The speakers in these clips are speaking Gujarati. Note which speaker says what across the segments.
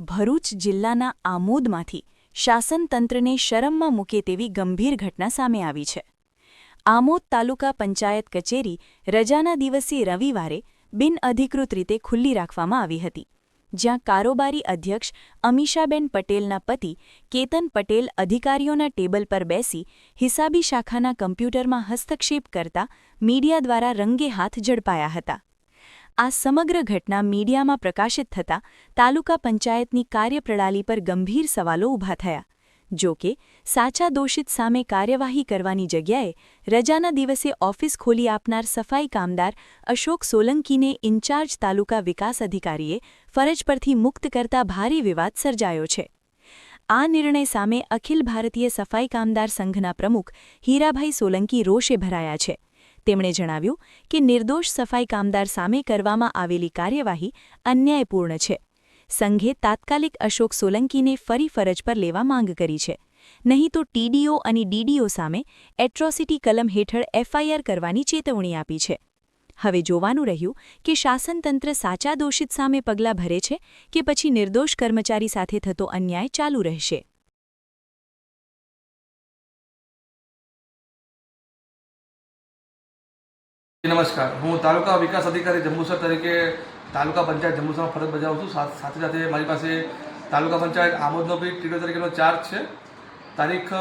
Speaker 1: ભરૂચ જિલ્લાના આમોદમાંથી શાસનતંત્રને શરમમાં મૂકે તેવી ગંભીર ઘટના સામે આવી છે. આમોદ તાલુકા પંચાયત કચેરી રજાના દિવસે રવિવારે બિનઅધિકૃત રીતે ખુલ્લી રાખવામાં આવી હતી, જ્યાં કારોબારી અધ્યક્ષ અમીષાબેન પટેલના પતિ કેતન પટેલ અધિકારીઓના ટેબલ પર બેસી હિસાબી શાખાના કમ્પ્યુટરમાં હસ્તક્ષેપ કરતા મીડિયા દ્વારા રંગે હાથ ઝડપાયા હતા. આ સમગ્ર ઘટના મીડિયામાં પ્રકાશિત થતાં તાલુકા પંચાયતની કાર્યપ્રણાલી પર ગંભીર સવાલો ઊભા થયા. જો કે, સાચા દોષિત સામે કાર્યવાહી કરવાની જગ્યાએ રજાના દિવસે ઓફિસ ખોલી આપનાર સફાઈ કામદાર અશોક સોલંકીને ઇન્ચાર્જ તાલુકા વિકાસ અધિકારીએ ફરજ પરથી મુક્ત કરતા ભારે વિવાદ સર્જાયો છે. આ નિર્ણય સામે અખિલ ભારતીય સફાઈ કામદાર સંઘના પ્રમુખ હીરાભાઈ સોલંકી રોષે ભરાયા છે. તેમણે જણાવ્યું કે નિર્દોષ સફાઈ કામદાર સામે કરવામાં આવેલી કાર્યવાહી અન્યાયપૂર્ણ છે. સંઘે તાત્કાલિક અશોક સોલંકીને ફરી ફરજ પર લેવા માંગ કરી છે. નહીં તો ટીડીઓ અને ડીડીઓ સામે એટ્રોસિટી કલમ હેઠળ એફઆઈઆર કરવાની ચેતવણી આપી છે. હવે જોવાનું રહ્યું કે શાસનતંત્ર સાચા દોષિત સામે પગલાં ભરે છે કે પછી નિર્દોષ કર્મચારી સાથે થતો અન્યાય ચાલુ રહેશે.
Speaker 2: નમસ્કાર. હું તાલુકા વિકાસ અધિકારી જંબુસર તરીકે તાલુકા પંચાયત જંબુસરમાં ફરજ બજાવું છું. સાથે સાથે મારી પાસે તાલુકા પંચાયત આમોદનો બી ટીડો તરીકેનો ચાર્જ છે. તારીખ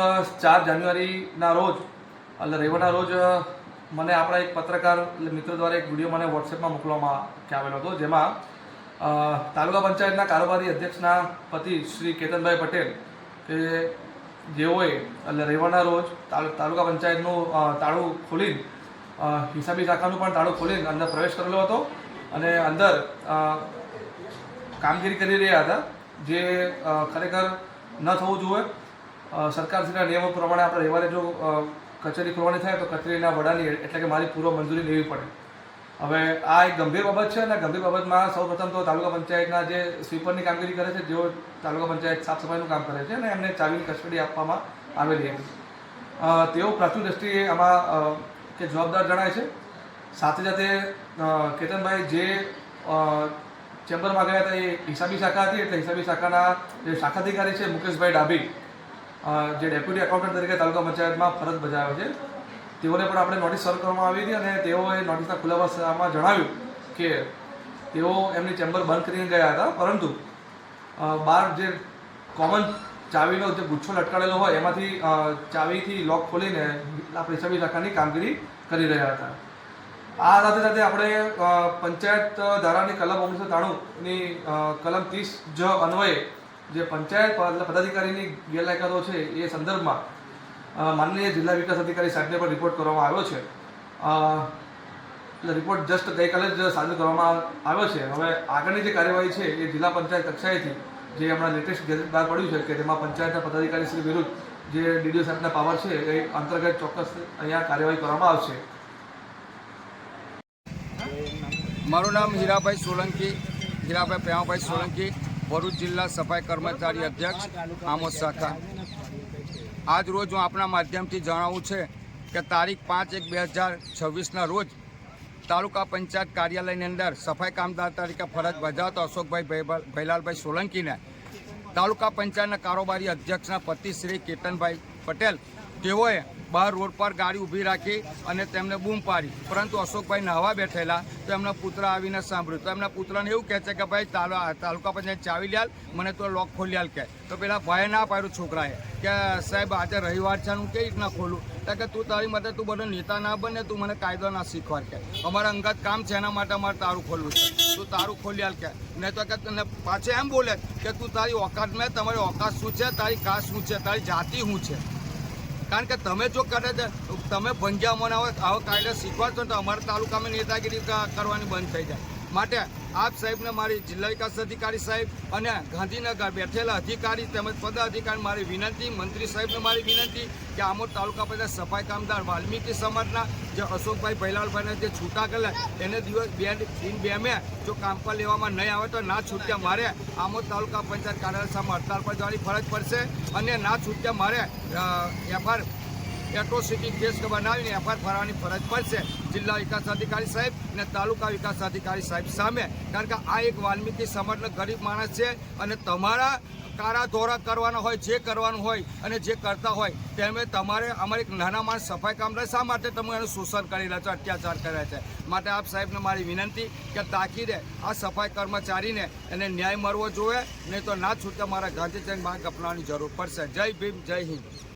Speaker 2: ચાર જાન્યુઆરીના રોજ, એટલે રવિવારના રોજ મને આપણા એક પત્રકાર એટલે મિત્રો દ્વારા એક વીડિયો મને વોટ્સએપમાં મોકલવામાં આવેલો હતો, જેમાં તાલુકા પંચાયતના કારોબારી અધ્યક્ષના પતિ શ્રી કેતનભાઈ પટેલ કે જેઓએ એટલે રવિવારના રોજ તાલુકા પંચાયતનું તાળું ખોલીને હિસાબી શાખાનું પણ તાળું ખોલીને અંદર પ્રવેશ કરેલો હતો અને અંદર કામગીરી કરી રહ્યા હતા, જે ખરેખર ન થવું જોઈએ. સરકાર સરકારશ્રીના નિયમો પ્રમાણે આપણે રવિવારે જો કચેરી ખોલવાની થાય તો કચેરીના વડાની એટલે કે મારી પૂર્વ મંજૂરી લેવી પડે. હવે આ એક ગંભીર બાબત છે અને ગંભીર બાબતમાં સૌપ્રથમ તો તાલુકા પંચાયતના જે સ્વીપરની કામગીરી કરે છે, જેઓ તાલુકા પંચાયત સાફ સફાઈનું કામ કરે છે અને એમને ચાવીની કસ્ટડી આપવામાં આવેલી હતી. તેઓ પ્રાથમિક દ્રષ્ટિએ આમાં કે જવાબદાર જણાય છે. સાથે સાથે કેતનભાઈ જે ચેમ્બરમાં ગયા હતા એ હિસાબી શાખા હતી એટલે હિસાબી શાખાના જે શાખાધિકારી છે મુકેશભાઈ ડાભી જે ડેપ્યુટી એકાઉન્ટન્ટ તરીકે તાલુકા પંચાયતમાં ફરજ બજાવે છે. તેઓને પણ આપણે નોટિસ સર્વ કરવામાં આવી હતી અને તેઓએ નોટિસના ખુલાસામાં જણાવ્યું કે તેઓ એમની ચેમ્બર બંધ કરીને ગયા હતા. પરંતુ બાર જે કોમન ચાવીનો જે ગુચ્છો લટકાડેલો હોય, એમાંથી ચાવીથી લોક ખોલીને આપણે છવ્વીસ લાખની કામગીરી કરી રહ્યા હતા. આ સાથે સાથે આપણે પંચાયત ધારાની કલમ ઓગણીસો ત્રાણુંની કલમ ત્રીસ જ અન્વયે જે પંચાયત પદાધિકારીની ગેરલાયકાતો છે, એ સંદર્ભમાં માનનીય જિલ્લા વિકાસ અધિકારી સાહેબને પણ રિપોર્ટ કરવામાં આવ્યો છે. એટલે રિપોર્ટ જસ્ટ ગઈકાલે જ સાજુ કરવામાં આવ્યો છે. હવે આગળની જે કાર્યવાહી છે, એ જિલ્લા પંચાયત કક્ષાએથી જે હમણાં લેટેસ્ટ ગેઝેટ બહાર પડ્યું છે કે તેમાં પંચાયતના પદાધિકારી શ્રી વિરુદ્ધ જે ડીડીઓ સાહેબના પાવર છે એ અંતર્ગત ચોક્કસ અહીંયા કાર્યવાહી કરવામાં આવશે.
Speaker 3: મારું નામ હીરાભાઈ સોલંકી, હીરાભાઈ પ્રેમાભાઈ સોલંકી, ભરૂચ જિલ્લા સફાઈ કર્મચારી અધ્યક્ષ, આમોદ શાખા. આજ રોજ હું આપણા માધ્યમથી જણાવું છે કે તારીખ પાંચ એક બે હજાર છવ્વીસના રોજ તાલુકા પંચાયત કાર્યાલયની અંદર સફાઈ કામદાર તરીકે ફરજ બજાવતા અશોકભાઈ ભૈલાલભાઈ સોલંકીને તાલુકા પંચાયતના કારોબારી અધ્યક્ષના પતિ શ્રી કેતનભાઈ પટેલ, તેઓએ બહાર રોડ પર ગાડી ઊભી રાખી અને તેમને બૂમ પાડી. પરંતુ અશોકભાઈ નહાવા બેઠેલા, તો એમના પુત્ર આવીને સાંભળ્યું. તો એમના પુત્રને એવું કહે છે કે, ભાઈ, તાલુ- તાલુકા પંચાયત ચાવી લ્યાલ મને તો લોક ખોલી આલ કે. તો પેલા ભાઈએ ના પાડ્યું છોકરાએ કે, સાહેબ, આજે રવિવાર છે હું કેવી રીતના ખોલું? તો કે તું તારી માટે તું બધો નેતા ના બને, તું મને કાયદો ના શીખવાડ કે. અમારા અંગત કામ છે એના માટે અમારે તારું ખોલવું છે. તું તારું ખોલી હાલ કે. નહીં તો કે તને પાછું એમ બોલે કે તું તારી ઓકાત મેં, તમારી ઓકાત શું છે, તારી કાસ શું છે, તારી જાતિ શું છે? કારણ કે તમે જો કરે છે, તમે ભંગ્યા મને આવો કાયદો શીખવાડશો તો અમારા તાલુકામાં નેતાગીરી કરવાની બંધ થઈ જાય. માટે આપ સાહેબને મારી જિલ્લા વિકાસ અધિકારી સાહેબ અને ગાંધીનગર બેઠેલા અધિકારી તેમજ પદાધિકારી મારી વિનંતી, મંત્રી સાહેબને મારી વિનંતી કે આમોદ તાલુકા પંચાયત સફાઈ કામદાર વાલ્મીકી સમાજના જે અશોકભાઈ ભૈલાલભાઈને જે છૂટા કરેલા, એને દિવસ બે દિન બે મે જો કામ પર લેવામાં નહીં આવે તો ના છૂટ્યા મારે આમોદ તાલુકા પંચાયત કાર્યાલય સામે હડતાલ પર જવાની ફરજ પડશે અને ના છૂટ્યા મારે એફઆર એટ્રોસિટી કેસ બનાવીને એફઆઈઆર ભરવાની ફરજ પડશે. જિલ્લા વિકાસ અધિકારી સાહેબ અને તાલુકા વિકાસ અધિકારી સાહેબ સામે. કારણ કે આ એક વાલ્મીકી સમાજનો ગરીબ માણસ છે અને તમારા કારા ધોરા કરવાના હોય, જે કરવાનું હોય અને જે કરતા હોય તેમે તમારે અમારે એક નાના માણસ સફાઈ કામદાર શા માટે તમે એનું શોષણ કરી રહ્યા છો, અત્યાચાર કર્યા છે? માટે આપ સાહેબને મારી વિનંતી કે તાકીદે આ સફાઈ કર્મચારીને એને ન્યાય મળવો જોઈએ. નહીં તો ના છૂટકે મારા ગાંધીચંદ માર્ગ અપનાવવાની જરૂર પડશે. જય ભીમ, જય હિન્દ.